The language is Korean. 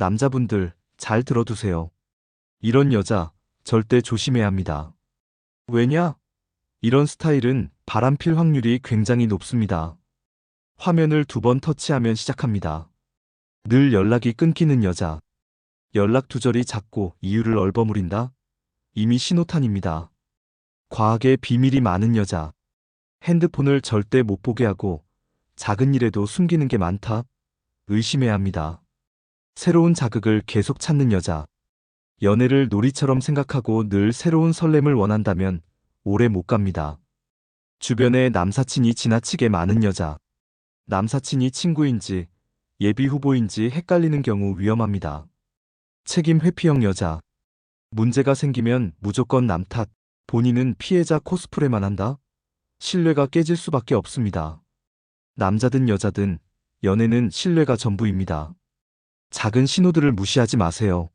남자분들 잘 들어두세요. 이런 여자 절대 조심해야 합니다. 왜냐? 이런 스타일은 바람필 확률이 굉장히 높습니다. 화면을 두 번 터치하면 시작합니다. 늘 연락이 끊기는 여자. 연락 두절이 잦고 이유를 얼버무린다? 이미 신호탄입니다. 과하게 비밀이 많은 여자. 핸드폰을 절대 못 보게 하고 작은 일에도 숨기는 게 많다? 의심해야 합니다. 새로운 자극을 계속 찾는 여자. 연애를 놀이처럼 생각하고 늘 새로운 설렘을 원한다면 오래 못 갑니다. 주변에 남사친이 지나치게 많은 여자. 남사친이 친구인지 예비 후보인지 헷갈리는 경우 위험합니다. 책임 회피형 여자. 문제가 생기면 무조건 남 탓. 본인은 피해자 코스프레만 한다? 신뢰가 깨질 수밖에 없습니다. 남자든 여자든 연애는 신뢰가 전부입니다. 작은 신호들을 무시하지 마세요.